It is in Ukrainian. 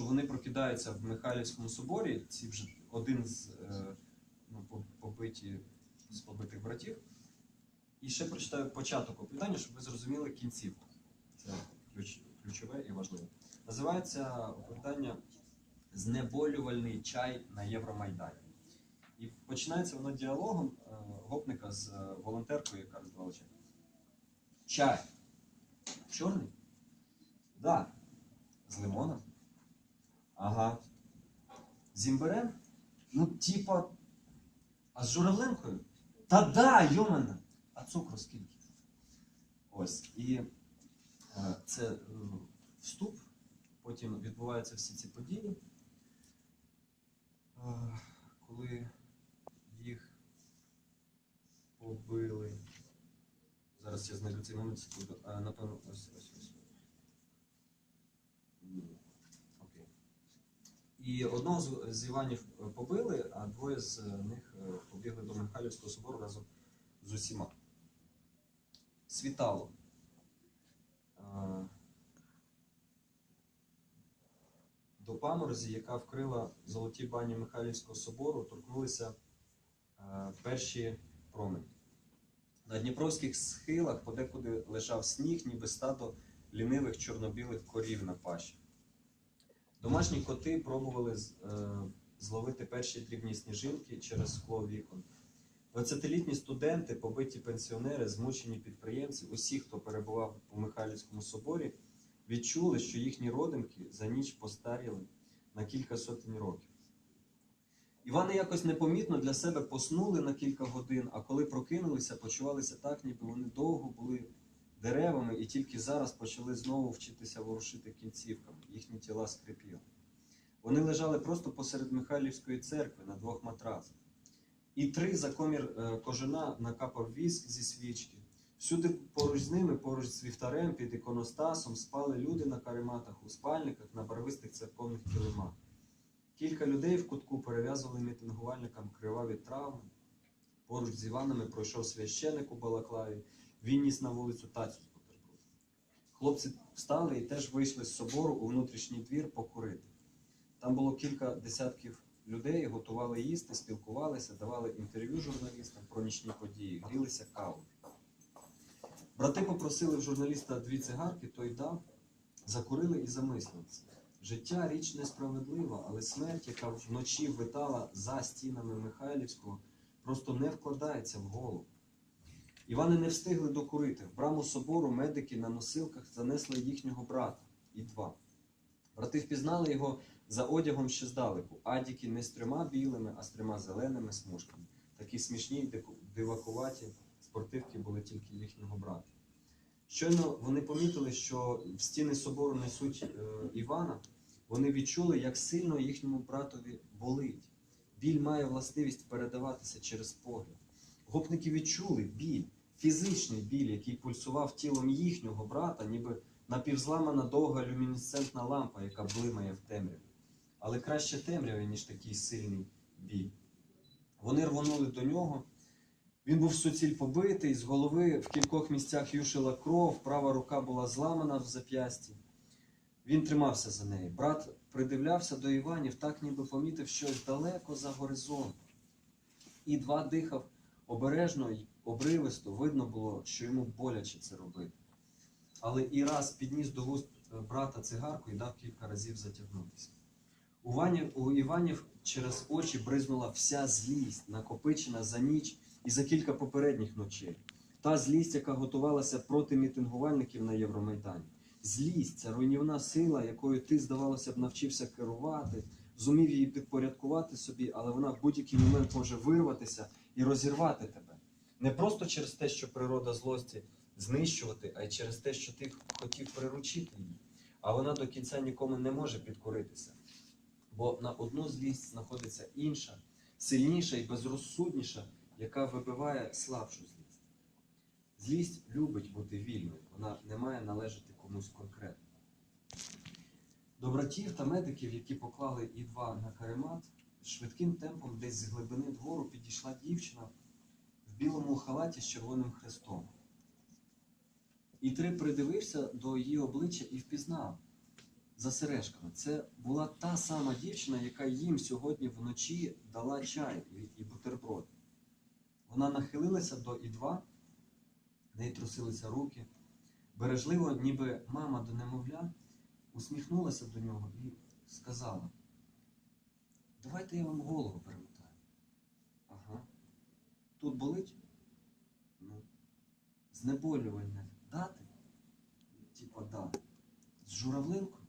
що вони прокидаються в Михайлівському соборі, ці вже один з е, ну, побиті, з побитих братів. І ще прочитаю початок оповідання, щоб ви зрозуміли кінцівку. Це ключ, ключове і важливе. Називається оповідання Знеболювальний чай на Євромайдані. І починається воно діалогом е, гопника з е, волонтеркою, яка роздавала чай. Чай. Чорний? Да. З лимоном? Ага. З імбирем? Ну, типа. А з журавлинкою? Та да, йомана! А цукру скільки? Ось. І е, це е, вступ, потім відбуваються всі ці події. Е, коли їх побили. Зараз я знайду цей момент секунду. Напевно, ось ось ось. І одного з, Іванів е, побили, а двоє з них е, побігли до Михайлівського собору разом з усіма. Світало. Е, До паморозі, яка вкрила золоті бані Михайлівського собору, торкнулися е, перші промені. На дніпровських схилах подекуди лежав сніг, ніби стадо лінивих чорно-білих корів на паші. Домашні коти пробували е, зловити перші дрібні сніжинки через скло вікон. 20-літні студенти, побиті пенсіонери, змучені підприємці, усі, хто перебував у Михайлівському соборі, відчули, що їхні родинки за ніч постаріли на кілька сотень років. Івани якось непомітно для себе поснули на кілька годин, а коли прокинулися, почувалися так, ніби вони довго були деревами і тільки зараз почали знову вчитися ворушити кінцівками. Їхні тіла скрипіли. Вони лежали просто посеред Михайлівської церкви на двох матрацах. І три за комір е, кожина накапав віск зі свічки. Всюди поруч з ними, поруч з вівтарем, під іконостасом, спали люди на карематах, у спальниках, на барвистих церковних килимах. Кілька людей в кутку перев'язували мітингувальникам криваві травми. Поруч з Іванами пройшов священик у Балаклаві, він ніс на вулицю тацю з бутербродом. Хлопці встали і теж вийшли з собору у внутрішній двір покурити. Там було кілька десятків людей, готували їсти, спілкувалися, давали інтерв'ю журналістам про нічні події, грілися кавою. Брати попросили в журналіста дві цигарки, той дав, закурили і замислилися. Життя річ несправедлива, але смерть, яка вночі витала за стінами Михайлівського, просто не вкладається в голову. Івани не встигли докурити. В браму собору медики на носилках занесли їхнього брата і два. Брати впізнали його за одягом ще здалеку. Адіки не з трьома білими, а з трьома зеленими смужками. Такі смішні й дивакуваті спортивки були тільки їхнього брата. Щойно вони помітили, що в стіни собору несуть е, Івана, вони відчули, як сильно їхньому братові болить. Біль має властивість передаватися через погляд. Гопники відчули біль, фізичний біль, який пульсував тілом їхнього брата, ніби напівзламана довга люмінесцентна лампа, яка блимає в темряві. Але краще темряві, ніж такий сильний біль. Вони рвонули до нього. Він був суціль побитий, з голови в кількох місцях юшила кров, права рука була зламана в зап'ясті. Він тримався за неї. Брат придивлявся до Іванів, так ніби помітив щось далеко за горизонтом. І два дихав обережно й обривисто, видно було, що йому боляче це робити. Але і раз підніс до вуст е, брата цигарку і дав кілька разів затягнутися. У, Вані, у Іванів через очі бризнула вся злість, накопичена за ніч і за кілька попередніх ночей. Та злість, яка готувалася проти мітингувальників на Євромайдані. Злість це руйнівна сила, якою ти, здавалося б, навчився керувати, зумів її підпорядкувати собі, але вона в будь-який момент може вирватися і розірвати тебе. Не просто через те, що природа злості знищувати, а й через те, що ти хотів приручити її. А вона до кінця нікому не може підкоритися. Бо на одну злість знаходиться інша, сильніша і безрозсудніша, яка вибиває слабшу злість. Злість любить бути вільною, вона не має належати комусь конкретно. До братів та медиків, які поклали І2 на каремат, швидким темпом десь з глибини двору підійшла дівчина в білому халаті з червоним хрестом. І три придивився до її обличчя і впізнав. за сережками. Це була та сама дівчина, яка їм сьогодні вночі дала чай і- бутерброд. Вона нахилилася до І2, в неї трусилися руки. Бережливо, ніби мама до немовля, усміхнулася до нього і сказала: Давайте я вам голову перемотаю. Ага. Тут болить? Ну, знеболювальне дати? Типа, да. З журавлинкою?